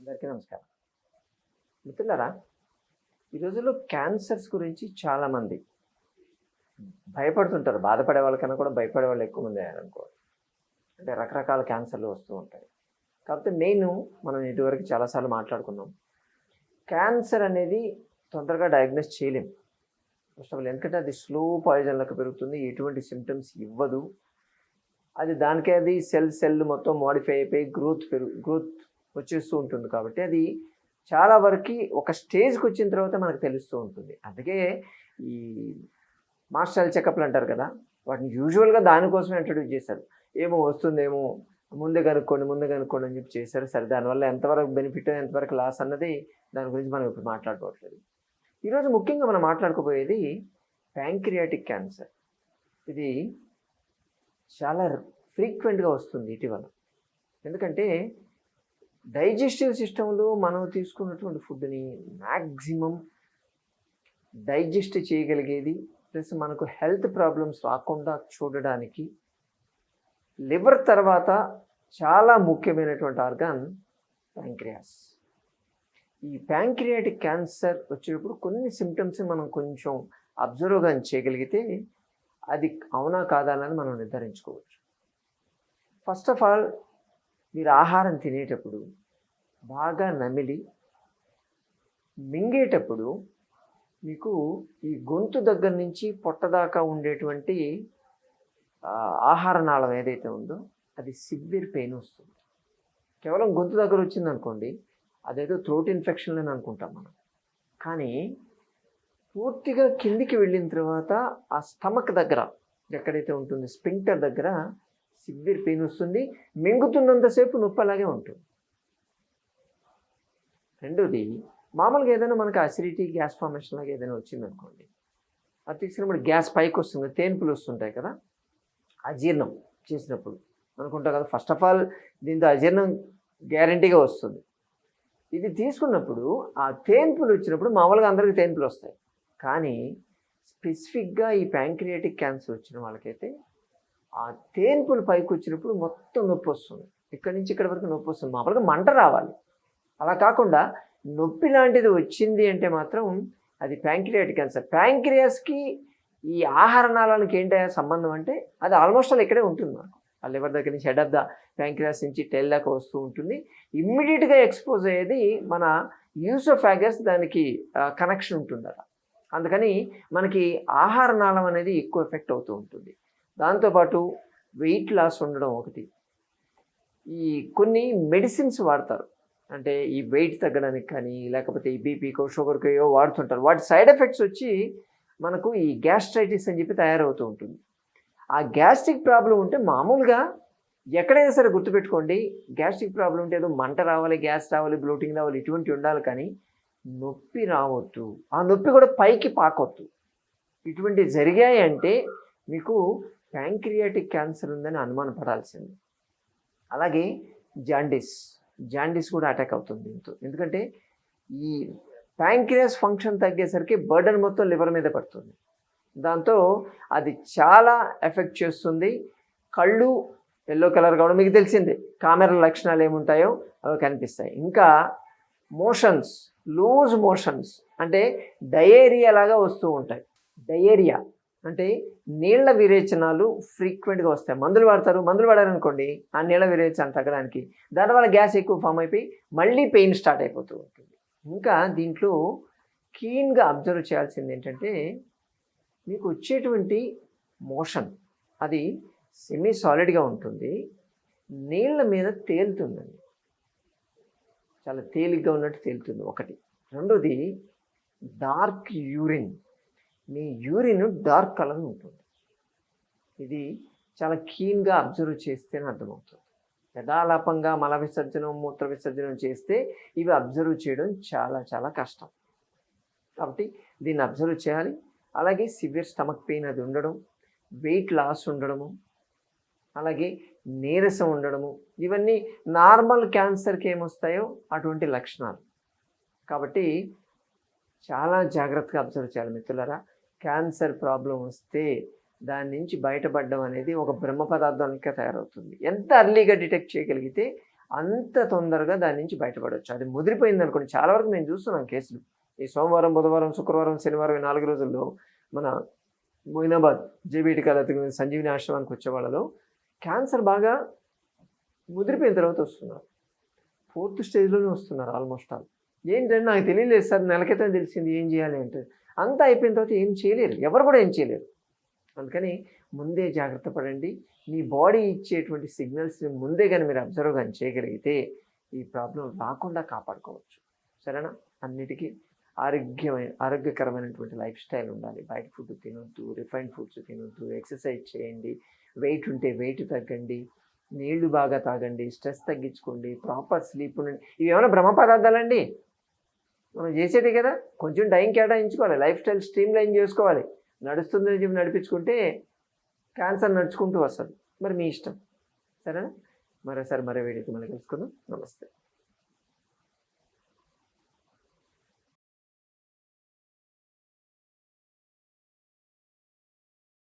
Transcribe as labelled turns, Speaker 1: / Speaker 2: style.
Speaker 1: అందరికీ నమస్కారం. మిత్రులారా ఈ రోజుల్లో క్యాన్సర్స్ గురించి చాలామంది భయపడుతుంటారు. బాధపడే వాళ్ళకన్నా కూడా భయపడే వాళ్ళు ఎక్కువ మంది అయ్యారనుకో అంటే రకరకాల క్యాన్సర్లు వస్తూ ఉంటాయి. కాకపోతే నేను మనం ఇటువరకు చాలాసార్లు మాట్లాడుకున్నాం. క్యాన్సర్ అనేది తొందరగా డయాగ్నోస్ చేయలేం. ఫస్ట్ ఆఫ్ ఆల్ ఎందుకంటే అది స్లో పాయిజన్లకు పెరుగుతుంది. ఎటువంటి సిమ్టమ్స్ ఇవ్వదు. అది దానికే అది సెల్ సెల్ మొత్తం మాడిఫై అయిపోయి గ్రోత్ పెరుగు గ్రోత్ వచ్చేస్తూ ఉంటుంది కాబట్టి అది చాలా వరకు ఒక స్టేజ్కి వచ్చిన తర్వాత మనకు తెలుస్తూ ఉంటుంది. అందుకే ఈ మాస్టర్ చెకప్లు అంటారు కదా వాటిని యూజువల్గా దానికోసమే ఇంట్రడ్యూస్ చేశారు. ఏమో వస్తుందేమో ముందే కనుక్కోండి ముందే కనుక్కోండి అని చెప్పి చేశారు. సరే దానివల్ల ఎంతవరకు బెనిఫిట్ ఎంతవరకు లాస్ అన్నది దాని గురించి మనం ఇప్పుడు మాట్లాడుకోవట్లేదు. ఈరోజు ముఖ్యంగా మనం మాట్లాడుకోబోయేది ప్యాంక్రియాటిక్ క్యాన్సర్. ఇది చాలా ఫ్రీక్వెంట్గా వస్తుంది ఇటీవల. ఎందుకంటే డైజెస్టివ్ సిస్టంలో మనం తీసుకున్నటువంటి ఫుడ్ని మ్యాక్సిమం డైజెస్ట్ చేయగలిగేది ప్లస్ మనకు హెల్త్ ప్రాబ్లమ్స్ రాకుండా చూడడానికి లివర్ తర్వాత చాలా ముఖ్యమైనటువంటి ఆర్గాన్ ప్యాంక్రియాస్. ఈ ప్యాంక్రియాటిక్ క్యాన్సర్ వచ్చినప్పుడు కొన్ని సిమ్టమ్స్ మనం కొంచెం అబ్జర్వ్ కానీ చేయగలిగితే అది అవునా కాదా అన్నది మనం నిర్ధారించుకోవచ్చు. ఫస్ట్ ఆఫ్ ఆల్ మీరు ఆహారం తినేటప్పుడు బాగా నమిలి మింగేటప్పుడు మీకు ఈ గొంతు దగ్గర నుంచి పొట్ట దాకా ఉండేటువంటి ఆహార నాళం ఏదైతే ఉందో అది సివియర్ పెయిన్ వస్తుంది. కేవలం గొంతు దగ్గర వచ్చింది అనుకోండి అదేదో థ్రోట్ ఇన్ఫెక్షన్ అని అనుకుంటాం మనం. కానీ పూర్తిగా కిందికి వెళ్ళిన తర్వాత ఆ స్టమక్ దగ్గర ఎక్కడైతే ఉంటుంది స్పింక్టర్ దగ్గర సివియర్ పెయిన్ వస్తుంది మింగుతున్నంతసేపు నొప్పి అలాగే ఉంటుంది. రెండోది మామూలుగా ఏదైనా మనకి అసిడిటీ గ్యాస్ ఫార్మేషన్ లాగా ఏదైనా వచ్చింది అనుకోండి అది తీసుకున్నప్పుడు గ్యాస్ పైకి వస్తుంది తేన్పులు వస్తుంటాయి కదా అజీర్ణం చేసినప్పుడు. అనుకుంటాం కదా ఫస్ట్ ఆఫ్ ఆల్ దీంతో అజీర్ణం గ్యారంటీగా వస్తుంది. ఇది తీసుకున్నప్పుడు ఆ తేన్పులు వచ్చినప్పుడు మామూలుగా అందరికీ తేన్పులు వస్తాయి. కానీ స్పెసిఫిక్గా ఈ ప్యాంక్రియాటిక్ క్యాన్సర్ వచ్చిన వాళ్ళకైతే ఆ తేన్పులు పైకి వచ్చినప్పుడు మొత్తం నొప్పి వస్తుంది ఇక్కడి నుంచి ఇక్కడ వరకు నొప్పి వస్తుంది మామూలుగా మంట రావాలి. అలా కాకుండా నొప్పి లాంటిది వచ్చింది అంటే మాత్రం అది ప్యాంక్రియాటిక్ క్యాన్సర్. ప్యాంక్రియాస్కి ఈ ఆహార నాళాలకి ఏంటయ్యా సంబంధం అంటే అది ఆల్మోస్ట్ అలా ఇక్కడే ఉంటుంది మనకు ఆ లివర్ దగ్గర నుంచి హెడ్ ఆఫ్ ద ప్యాంక్రియాస్ నుంచి టెల్ దాకా వస్తూ ఉంటుంది. ఇమ్మీడియట్గా ఎక్స్పోజ్ అయ్యేది మన యూసోఫాగస్ దానికి కనెక్షన్ ఉంటుంది అలా అందుకని మనకి ఆహార నాళం అనేది ఎక్కువ ఎఫెక్ట్ అవుతూ ఉంటుంది. దాంతోపాటు వెయిట్ లాస్ ఉండడం ఒకటి. ఈ కొన్ని మెడిసిన్స్ వాడతారు. అంటే ఈ వెయిట్ తగ్గడానికి కానీ లేకపోతే ఈ బీపీకో షుగర్కో ఏవో వాడుతుంటారు. వాటి సైడ్ ఎఫెక్ట్స్ వచ్చి మనకు ఈ గ్యాస్ట్రైటిస్ అని చెప్పి తయారవుతూ ఉంటుంది. ఆ గ్యాస్ట్రిక్ ప్రాబ్లం ఉంటే మామూలుగా ఎక్కడైనా సరే గుర్తుపెట్టుకోండి. గ్యాస్ట్రిక్ ప్రాబ్లం ఉంటే ఏదో మంట రావాలి గ్యాస్ రావాలి బ్లోటింగ్ రావాలి ఇటువంటి ఉండాలి కానీ నొప్పి రావద్దు. ఆ నొప్పి కూడా పైకి పాకొద్దు. ఇటువంటి జరిగాయి అంటే మీకు ప్యాంక్రియాటిక్ క్యాన్సర్ ఉందని అనుమానపడాల్సింది అలాగే జాండిస్ జాండిస్ కూడా అటాక్ అవుతుంది దీంతో. ఎందుకంటే ఈ ప్యాంక్రియాస్ ఫంక్షన్ తగ్గేసరికి బర్డన్ మొత్తం లివర్ మీద పడుతుంది. దాంతో అది చాలా ఎఫెక్ట్ చేస్తుంది. కళ్ళు ఎల్లో కలర్ కావడం మీకు తెలిసిందే. కామెరా లక్షణాలు ఏముంటాయో అవి కనిపిస్తాయి. ఇంకా మోషన్స్ లూజ్ మోషన్స్ అంటే డయేరియా లాగా వస్తూ ఉంటాయి. డయేరియా అంటే నీళ్ళ విరేచనాలు ఫ్రీక్వెంట్గా వస్తాయి. మందులు వాడతారు మందులు వాడారనుకోండి ఆ నీళ్ళ విరేచన తగ్గడానికి. దానివల్ల గ్యాస్ ఎక్కువ ఫామ్ అయిపోయి మళ్ళీ పెయిన్ స్టార్ట్ అయిపోతూ ఉంటుంది. ఇంకా దీంట్లో కీన్గా అబ్జర్వ్ చేయాల్సింది ఏంటంటే మీకు వచ్చేటువంటి మోషన్ అది సెమీ సాలిడ్గా ఉంటుంది. నీళ్ళ మీద తేలుతుందండి. చాలా తేలిగ్గా ఉన్నట్టు తేలుతుంది. ఒకటి. రెండోది డార్క్ యూరిన్ మీ యూరిన్ డార్క్ కలర్ ఉంటుంది. ఇది చాలా కీన్గా అబ్జర్వ్ చేస్తేనే అర్థమవుతుంది. యథాలాపంగా మల విసర్జనం మూత్ర విసర్జనం చేస్తే ఇవి అబ్జర్వ్ చేయడం చాలా చాలా కష్టం. కాబట్టి దీన్ని అబ్జర్వ్ చేయాలి. అలాగే సివియర్ స్టమక్ పెయిన్ అది ఉండడం వెయిట్ లాస్ ఉండడము అలాగే నీరసం ఉండడము ఇవన్నీ నార్మల్ క్యాన్సర్కి ఏమొస్తాయో అటువంటి లక్షణాలు. కాబట్టి చాలా జాగ్రత్తగా అబ్జర్వ్ చేయాలి మిత్రులరా. క్యాన్సర్ ప్రాబ్లం వస్తే దాని నుంచి బయటపడడం అనేది ఒక బ్రహ్మ పదార్థానికి తయారవుతుంది. ఎంత అర్లీగా డిటెక్ట్ చేయగలిగితే అంత తొందరగా దాని నుంచి బయటపడవచ్చు అది ముదిరిపోయింది అనుకోండి. చాలా వరకు మేము చూస్తున్నాం కేసులు. ఈ సోమవారం బుధవారం శుక్రవారం శనివారం ఈ నాలుగు రోజుల్లో మన మొయినాబాద్ జేబీటి కళ సంజీవిని ఆశ్రమానికి వచ్చే వాళ్ళలో క్యాన్సర్ బాగా ముదిరిపోయిన తర్వాత వస్తున్నారు. ఫోర్త్ స్టేజ్లోనే వస్తున్నారు ఆల్మోస్ట్ ఆల్. ఏంటంటే నాకు తెలియలేదు సార్ నెల క్రితం తెలిసింది ఏం చేయాలి అంటే. అంతా అయిపోయిన తర్వాత ఏం చేయలేరు. ఎవరు కూడా ఏం చేయలేరు. అందుకని ముందే జాగ్రత్త పడండి. మీ బాడీ ఇచ్చేటువంటి సిగ్నల్స్ని ముందే కానీ మీరు అబ్జర్వ్ కానీ చేయగలిగితే ఈ ప్రాబ్లం రాకుండా కాపాడుకోవచ్చు. సరేనా? అన్నిటికీ ఆరోగ్యమైన ఆరోగ్యకరమైనటువంటి లైఫ్ స్టైల్ ఉండాలి. బయట ఫుడ్ తినొద్దు రిఫైన్డ్ ఫుడ్స్ తినొద్దు ఎక్సర్సైజ్ చేయండి వెయిట్ ఉంటే వెయిట్ తగ్గండి నీళ్ళు బాగా తాగండి స్ట్రెస్ తగ్గించుకోండి ప్రాపర్ స్లీప్ ఉండండి. ఇవి ఏమైనా భ్రమ పదార్థాలండి? మనం చేసేదే కదా. కొంచెం టైం కేటాయించుకోవాలి. లైఫ్ స్టైల్ స్ట్రీమ్ లైన్ చేసుకోవాలి. నడుస్తుందని చెప్పి నడిపించుకుంటే క్యాన్సర్ నడుచుకుంటూ వస్తుంది. మరి మీ ఇష్టం. సరేనా? మరోసారి మరో వీడియోకి మళ్ళీ కలుసుకుందాం. నమస్తే.